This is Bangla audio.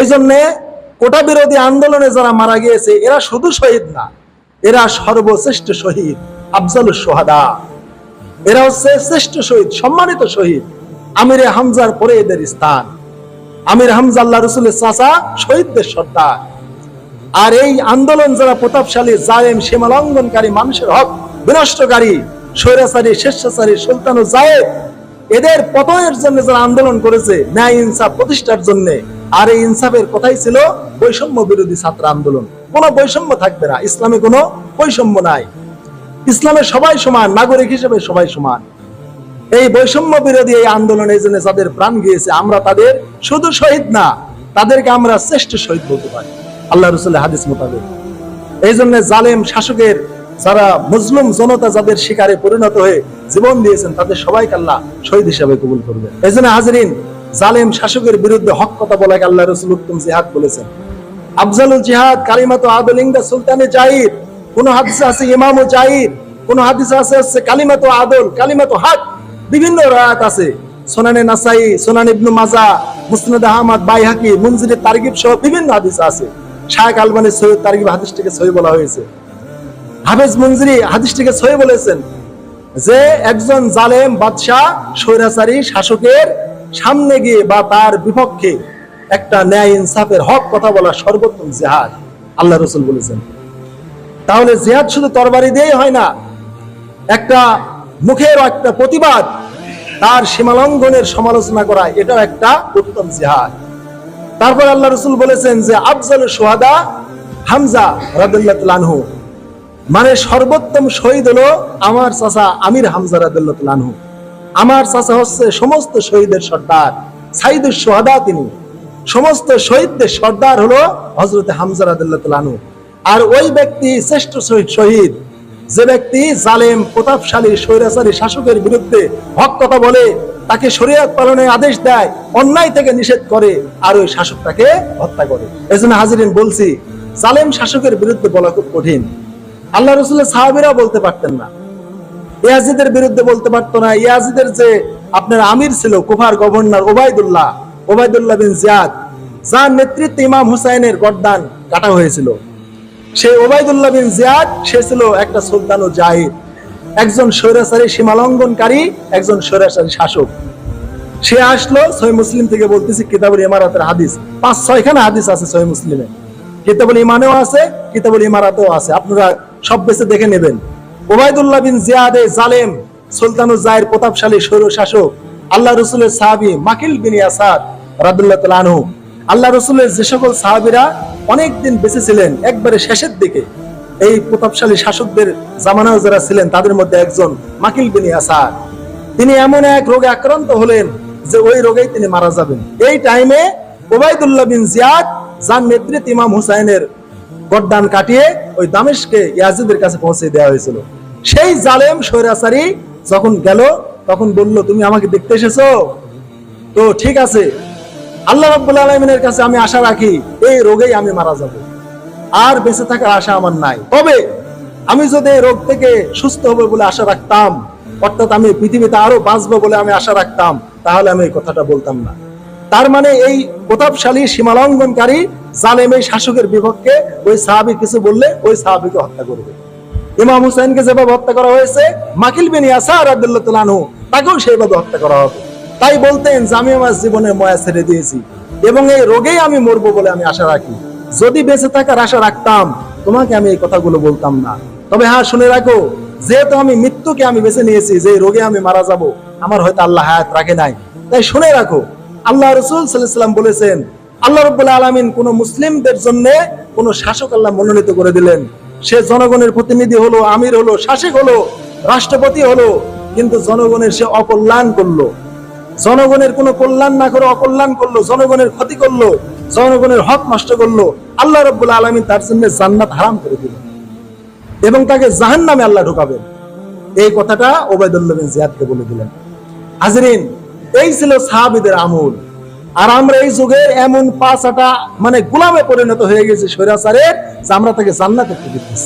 এই জন্যে কোটা বিরোধী আন্দোলনে যারা মারা গিয়েছে, এরা শুধু শহীদ না, এরা সর্বশ্রেষ্ঠ শহীদ আফজাল সোহাদা। এরা হচ্ছে শ্রেষ্ঠ শহীদ, সম্মানিত শহীদ, আমিরে হামজার পরে এদের স্থান। আমির হামজা আল্লাহ রসুলের চাচা, শহীদদের সর্দার। আর এই আন্দোলন যারা প্রতাপশালী জায়েম সীমালঙ্ঘনকারী মানুষের হক, বিনষ্টকারী, স্বৈরাচারী, স্বেচ্ছাচারী, সুলতান ও জায়েদ, এদের পতনের জন্য যারা আন্দোলন করেছে, ন্যায়, ইনসাফ প্রতিষ্ঠার জন্য আর এই ইনসাফের কথাই ছিল বৈষম্য বিরোধী ছাত্র আন্দোলন। কোনো বৈষম্য থাকবে না। ইসলামে কোনো বৈষম্য নাই। ইসলামে সবাই সমান, নাগরিক হিসেবে সবাই সমান। এই বৈষম্য বিরোধী এই আন্দোলনের জন্য যাদের প্রাণ গিয়েছে, আমরা তাদের শুধু শহীদ না, তাদেরকে আমরা শ্রেষ্ঠ শহীদ বলতে পারি। আল্লাহ রসুল্লাহ হাদিস মোতাবেক। এই জন্য জালেম শাসকের, যারা মুসলিম জনতা যাদের শিকারে পরিণত হয়ে জীবন দিয়েছেন, তাদের সবাইকে আল্লাহ শহীদ হিসাবে কবুল করবে এই জন্য হাজরিন জালেম শাসকের বিরুদ্ধে হক কথা বলাকে আল্লাহ রসুল উত্তম জিহাদ বলেছেন। আফজালুল জিহাদ, কালিমাত আদলিঙ্গা সুলতানে জাহির কোন হাদিসে আছে ইমামু জাহির কোন হাদিসে আছে হচ্ছে কালিমাত আদল, কালিমাত হক, বিভিন্ন রায়াত আছে। সোনানে নাসাই, Sunan Ibnu Majah, Musnad Ahmad, Bayhaqi, মুনজিরে তারগিব সহ বিভিন্ন হাদিস আছে। শায়েখ আলবানী সৈয়দ তারগিব হাদিসটিকে সহি বলা হয়েছে। হাফেজ মঞ্জুরি হাদিসটিকে সহি বলেছেন যে, একজন জালেম, বাদশাহ, স্বৈরাচারী, শাসকের সামনে গিয়ে বা তার বিপক্ষে একটা ন্যায় ইনসাফের হক কথা বলা সর্বোত্তম জেহাদ। আল্লাহ রসুল বলেছেন। তাহলে জেহাদ শুধু তরবারি দিয়েই হয় না, একটা মুখের একটা প্রতিবাদ, তার সীমালঙ্ঘনের সমালোচনা করা, এটাও একটা উত্তম জেহাদ। তারপর আল্লাহ রসুল বলেছেন যে, আফজাল সোহাদা হামজা রাদুল্লাহ মানে সর্বোত্তম শহীদ হলো আমার চাচা আমির হামজা রাদুল্লাহ আমার চাচা হচ্ছে সমস্ত শহীদের সর্দার সাইদুর সোহাদা তিনি। সমস্ত শহীদদের সর্দার হলো হজরত হামজা আনহু। আর ওই ব্যক্তি শ্রেষ্ঠ শহীদ শহীদ। যে ব্যক্তি জালেম, প্রতাপশালী, স্বৈরাচারী শাসকের বিরুদ্ধে হক কথা বলে, তাকে শরীয়ত পালনের আদেশ দেয়, অন্যায় থেকে নিষেধ করে, আর ওই শাসকটাকে হত্যা করে। এজন্য হাজিরিন বলছি, জালেম শাসকের বিরুদ্ধে বলা খুব কঠিন। আল্লাহ রসুলের সাহাবিরা বলতে পারতেন না। ইয়াজিদের বিরুদ্ধে বলতে পারতো না। ইয়াজিদের যে আপনার আমির ছিল, কুফার governor Ubaidullah Ubaidullah bin Ziyad, যার নেতৃত্বে ইমাম হুসাইনের গর্দান কাটা হয়েছিল। সেই ওবায়দুল্লাহ বিন জিয়াদ, সে ছিল একটা সুলতান ও জাহিদ। একজন স্বৈরাচারী সীমালঙ্ঘনকারী, একজন স্বৈরাচারী শাসক। সে আসলো সহি মুসলিম থেকে বলতেছি, কিতাবুল ইমারাতের হাদিস। পাঁচ, ছয়খানা হাদিস আছে সহি মুসলিমে। কিতাবুল ইমানেও আছে, কিতাবুল ইমারাতেও আছে। আপনারা সব বেছে দেখে নেবেন। ওবায়দুল্লাহ বিন জিয়াদে জালেম সুলতানুল জাহির প্রতাপশালী স্বৈর শাসক আল্লাহ রসুলের সাহাবি মাকিল বিন ইয়াসাদ রাদুল্লাহ আনহু। আল্লাহ রসুলের যে সকল সাহাবিরা অনেক দিন বেঁচে ছিলেন, একবারে শেষের দিকে। এই প্রতাপশালী শাসকদের জামানাও যারা ছিলেন, তাদের মধ্যে একজন মাকিল বিন ইয়াসার। তিনি এমন এক রোগে আক্রান্ত হলেন যে ওই রোগেই তিনি মারা যাবেন। এই টাইমে ওবায়দুল্লাহ বিন জিয়াদ, যার নেতৃত্ব ইমাম হুসাইনের গড্ডান কাটিয়ে ওই দামেশকে ইয়াজিদের কাছে পৌঁছে দেওয়া হয়েছিল। সেই জালেম স্বৈরাচারী যখন গেল, তখন বলল, তুমি আমাকে দেখতে এসেছ? তো, ঠিক আছে। আল্লাহ রাব্বুল আলামিনের কাছে আমি আশা রাখি, এই রোগেই আমি মারা যাব। আর বেঁচে থাকার আশা আমার নাই। তবে আমি যদি এই রোগ থেকে সুস্থ হবে বলে আশা রাখতাম, অর্থাৎ আমি পৃথিবীতে আরও বাঁচবো বলে আমি আশা রাখতাম, তাহলে আমি এই কথাটা বলতাম না। তার মানে এই প্রতাপশালী সীমালঙ্ঘনকারী জালেম এই শাসকের বিপক্ষে ওই সাহাবি কিছু বললে ওই সাহাবিকে হত্যা করবে। ইমাম হুসাইনকে যেভাবে হত্যা করা হয়েছে, মাকিল বিন রাদিয়াল্লাহু আনহু, তাকেও সেইভাবে হত্যা করা হবে। তাই বলতেন আমি আমার জীবনে ময়া ছেড়ে দিয়েছি এবং এই রোগেই আমি মরবো বলে আমি আশা রাখি। যদি বেঁচে থাকার আশা রাখতাম, তোমাকে আমি এই কথাগুলো বলতাম না। তবে হ্যাঁ শুনে রাখো, যেহেতু আমি মৃত্যুকে আমি বেছে নিয়েছি যে রোগে আমি মারা যাব, আমার হয়তো আল্লাহ হায়াত রাখে নাই। তাই শুনে রাখো আল্লাহ রসুল সাল্লাম বলেছেন, আল্লাহ রব্বুল আলমিন কোন মুসলিমদের জন্য কোন শাসক আল্লাহ মনোনীত করে দিলেন। সে জনগণের প্রতিনিধি হলো, আমির হলো, শাসক হলো, রাষ্ট্রপতি হলো, কিন্তু জনগণের সে অকল্যাণ করল। জনগণের কোনো কল্যাণ না করে অকল্যাণ করল, জনগণের ক্ষতি করল, জনগণের হক নষ্ট করল। আল্লাহ রব্বুল আলমিন তার জন্য জান্নাত হারাম করে দিলেন এবং তাকে জাহান নামে আল্লাহ ঢুকাবেন। এই কথাটা ওবায়দুল্লাহ জিয়াদকে বলে দিলেন। হাজরিন এই ছিল সাহাবিদের আমল। আর আমরা এই যুগে এমন পাঁচাটা মানে গুলামে পরিণত হয়ে গেছি স্বৈরাচারের যে আমরা তাকে থেকে দিচ্ছি